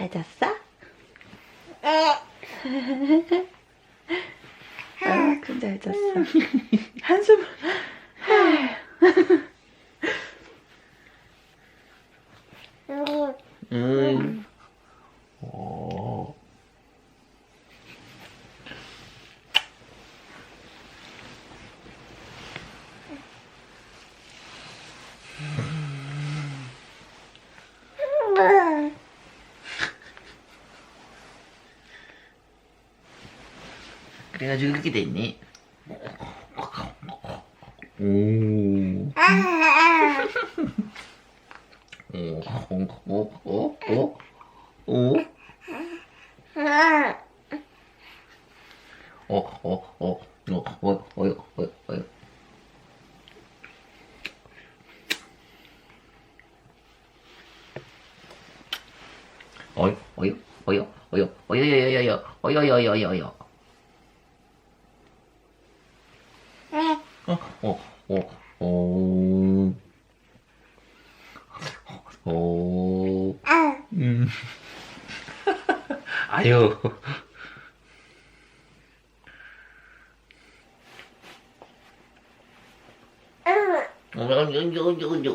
잘 잤어? 아. 내가 즐기게 됐 니? 오. 오, 오, 오, 오, 오. 어, 어, 어, 어, 어, 어, 어, 어. 어 여, 어 여, 어 여, 어 여, 어 여, 어 여, 어 여, 어 여, 어 여, 어 여, 어 여.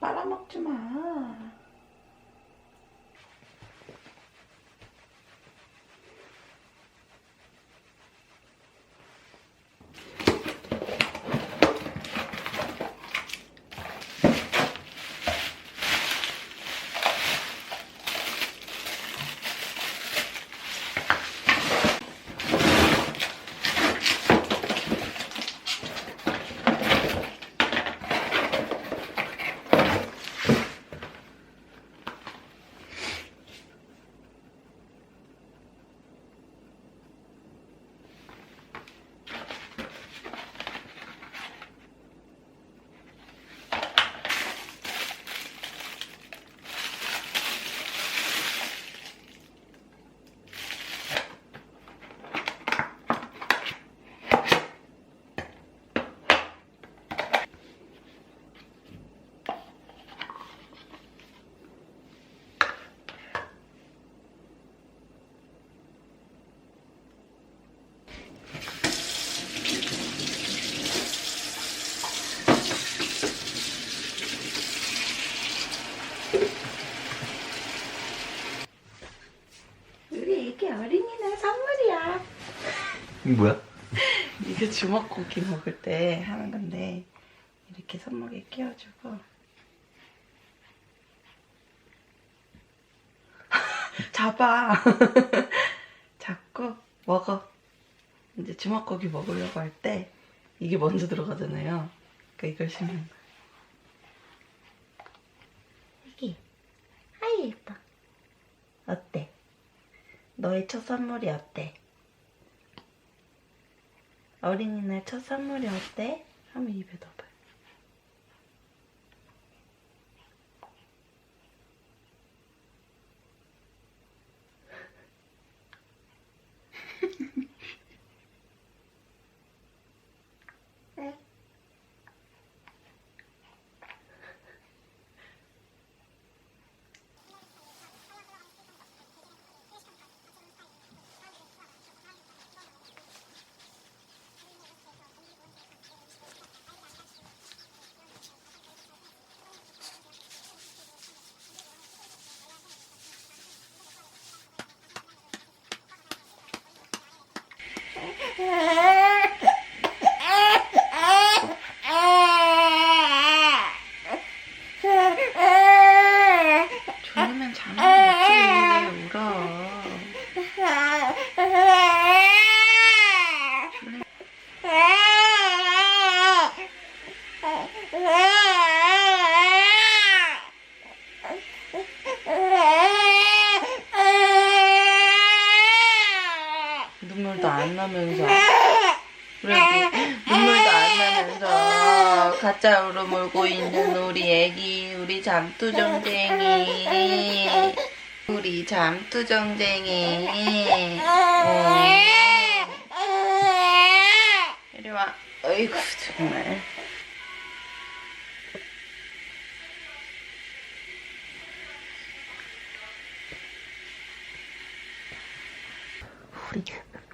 빨아먹지 마. 이게 어린이날 선물이야. 이게 뭐야? 이게 주먹고기 먹을 때 하는 건데 이렇게 손목에 끼워주고 잡아 잡고 먹어 이제 주먹고기 먹으려고 할 때 이게 먼저 들어가잖아요 그러니까 이걸 심는 거야 여기 아이 예뻐 어때? 너의 첫 선물이 어때? 어린이날 첫 선물이 어때? 한번 입에 넣어봐. Okay. 잠투정쟁이 우리 잠투정쟁이 어. 이리 와 어이구 정말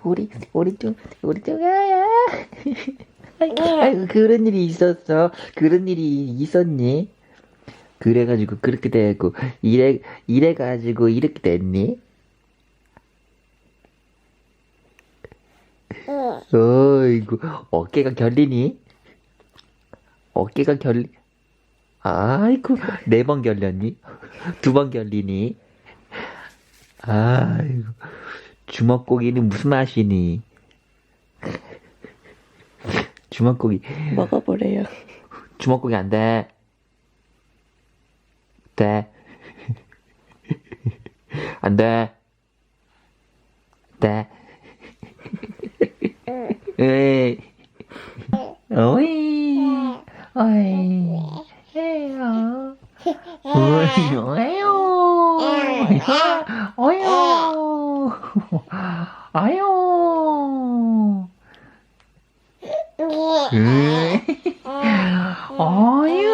우리 우리 좀 우리 좀 야야. 아이고 그런 일이 있었어. 그런 일이 있었니? 그래가지고 그렇게 되고 이래 이래가지고 이렇게 됐니? 어이구 어깨가 결리니? 어깨가 결리? 아이고 네 번 결렸니? 두 번 결리니? 아이고 주먹고기는 무슨 맛이니? 주먹고기 먹어보래요 주먹고기 안 돼. 돼. 안 돼. 돼. 에이. 어이. 어이. 에요. 어이, 어이요. 어이요. 아유. 에이. 어이요.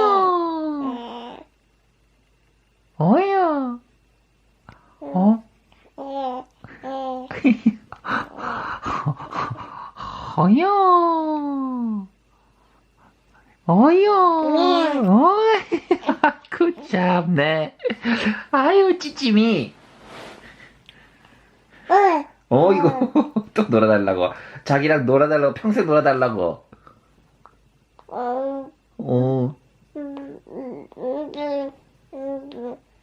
어이요. 어? 어이요. 어이요. 어이. 그 참네. 아유 찌찜이. 어 이거 또 놀아달라고. 자기랑 놀아달라고 평생 놀아달라고. 어.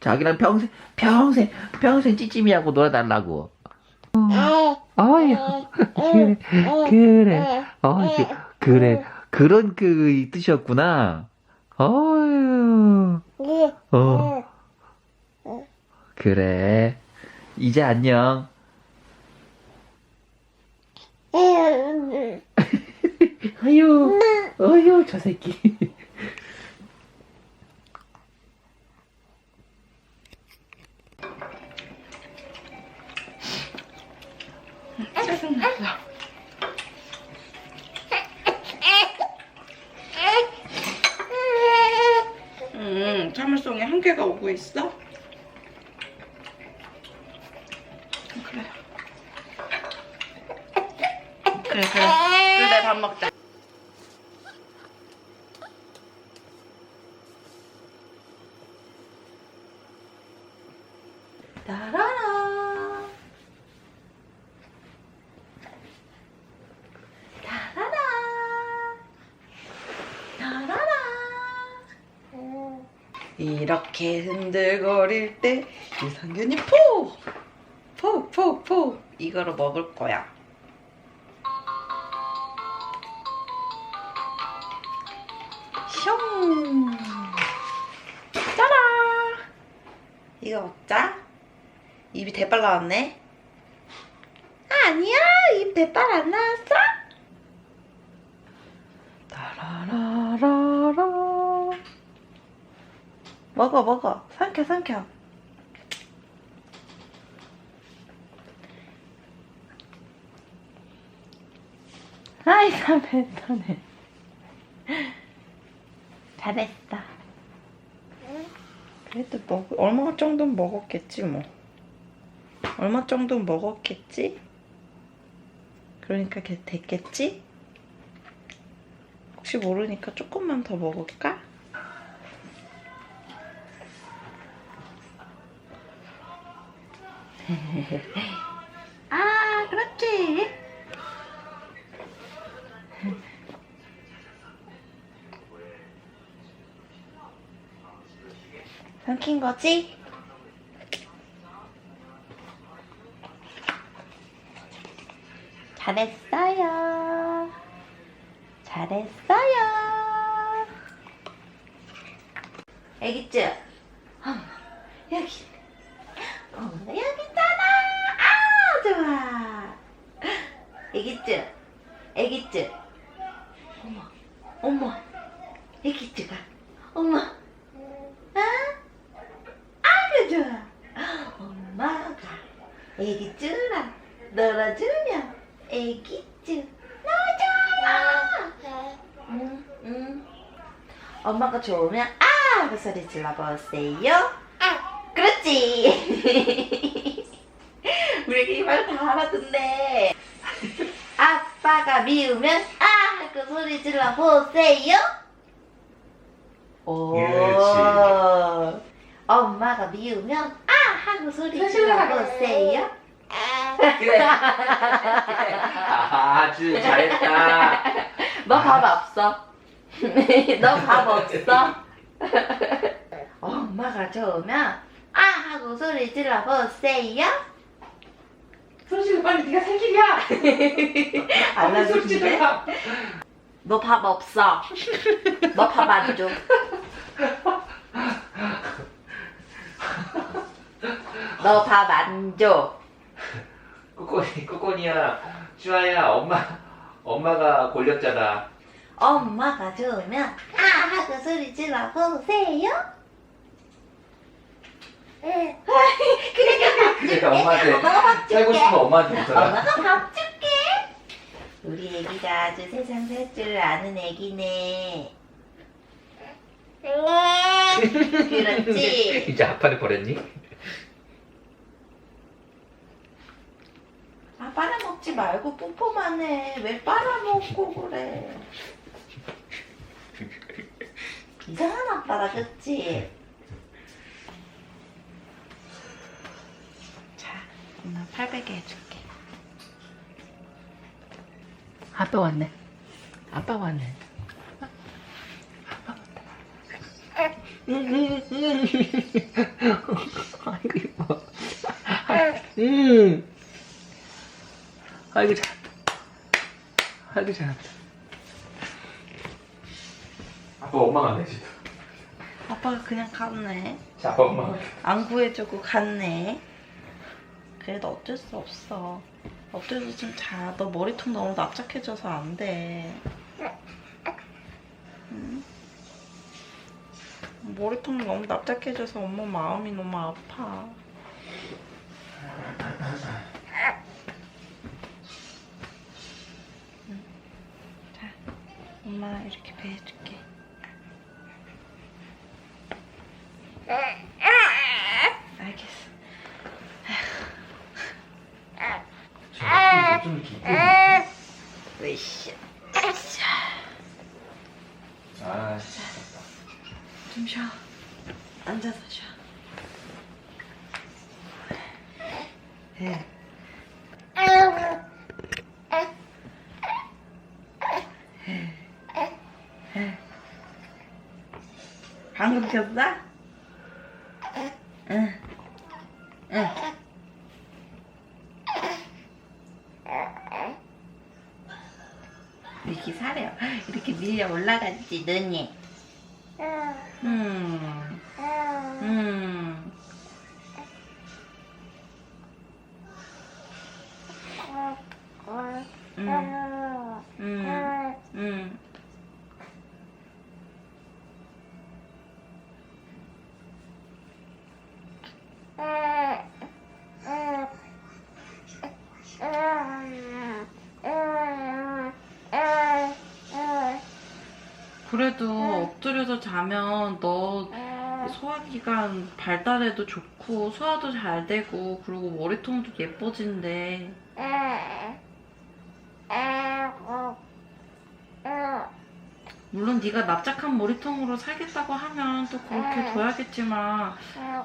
자기랑 평생 평생 평생 찌찜이하고 놀아달라고. 어이 그래 그래 어이 그, 그래 그런 그 뜻이었구나. 어유 어 그래 이제 안녕. 아유 어유 저 새끼. 짜증났어 음 참을성에 한계가 오고 있어? 그래 그래 그래 그래 밥 먹자 따라라 따라라 따라라 이렇게 흔들거릴 때 유산균이 포! 포! 포! 포! 이거로 먹을 거야 자 입이 대빨 나왔네. 아니야 입 대빨 안 나왔어? 따라라라라. 먹어 먹어. 삼켜 삼켜. 아이 잘했다네 잘했어 그래도 먹 얼마 정도는 먹었겠지 뭐. 얼마 정도는 먹었겠지? 그러니까 걔 됐겠지? 혹시 모르니까 조금만 더 먹을까? 삼킨 거지? 잘했어요. 잘했어요. 애기쭈. 어머, 여기. 어머, 여기 있잖아. 아, 좋아. 애기쭈 애기쭈 어머 어머 애기쭈가 어머 애기쭈랑 놀아주면 애기쭈 너무 좋아요 응, 응. 엄마가 좋으면 아! 그 소리 질러보세요. 아! 그렇지. 우리 애기 말다 알아듣네. 아빠가 미우면 아! 그 소리 질러보세요. 오. 그렇지. 엄마가 미우면 아! 하고 소리 질러보세요. 그래. 아주 잘했다. 너 밥 없어. 너 밥 없어. 엄마가 좋으면 아 하고 소리 질러 보세요. 손실을 빨리 네가 살기야. 알라주는데? 너밥 없어. 너 밥 안 줘. 너 밥 안 줘. 꼬꼬니, 꼬꼬니야. 슈아야, 엄마, 엄마가 골렸잖아. 엄마가 좋으면 아 하고 소리 질러 보세요. 그래 그래 그러니까 엄마한테 엄마가 밥 줄게. 살고 싶으면 엄마한테 붙어라. 엄마가 밥 줄게. 우리 애기가 아주 세상 살 줄 아는 애기네. 그렇지. 이제 아빠를 버렸니? 아 빨아먹지 말고 뽀뽀만 해. 왜 빨아먹고 그래? 이상한 아빠다 그치? 자, 엄마 팔베개 해줄게. 아빠 왔네. 아빠 왔네. 아이고, 이뻐. 음. 아이고, 잘한다. 아이고, 잘한다. 아빠 엄마가 안 되지. 아빠가 그냥 갔네. 자, 아빠 엄마가. 안 구해주고 갔네. 그래도 어쩔 수 없어. 엎드려서 좀 자. 너 머리통 너무 납작해져서 안 돼. 응? 머리통 너무 납작해져서 엄마 마음이 너무 아파. 응. 자, 엄마 이렇게 배해줄게. 알겠어. 좀 이렇게 이쁘게. 으쌰. 아, 좀 쉬어. 앉아서 쉬어. 해. 방금 켰어? 응. 응. 이렇게 사려. 이렇게 밀려 올라갔지, 눈이. 음. 음. 그래도 엎드려서 자면 너 소화기관 발달에도 좋고 소화도 잘 되고 그리고 머리통도 예뻐진대. 물론 네가 납작한 머리통으로 살겠다고 하면 또 그렇게 둬야겠지만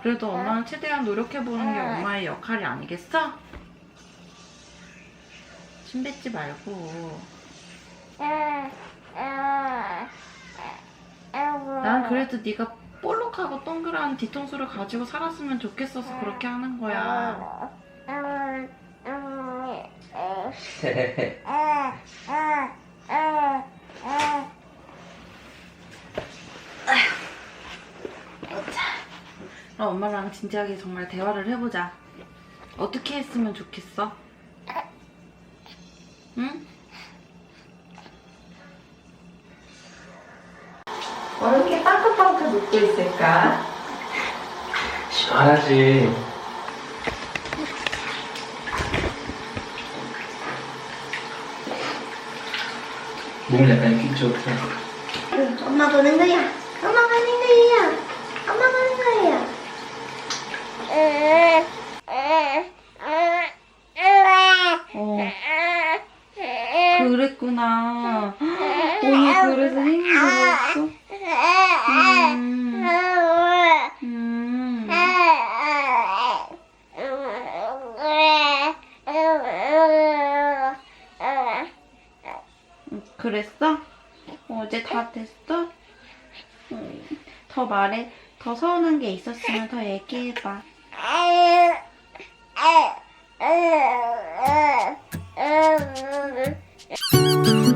그래도 엄마는 최대한 노력해보는 게 엄마의 역할이 아니겠어? 침 뱉지 말고 난 그래도 네가 볼록하고 동그란 뒤통수를 가지고 살았으면 좋겠어서 그렇게 하는 거야. 그럼 엄마랑 진지하게 정말 대화를 해보자. 어떻게 했으면 좋겠어? 응? 왜 이렇게 빵긋빵긋 웃고 있을까? 시원하지. 몸 약간 삐쩍해. 엄마 보는 거야. 엄마 보는 거야. 엄마 보는 거야. 어, 그랬구나. 오늘 그래서 힘들었어? 음, 음. 그랬어? 어제 다 됐어? 음, 더 말해. 더 서운한 게 있었으면 더 얘기해봐. 음.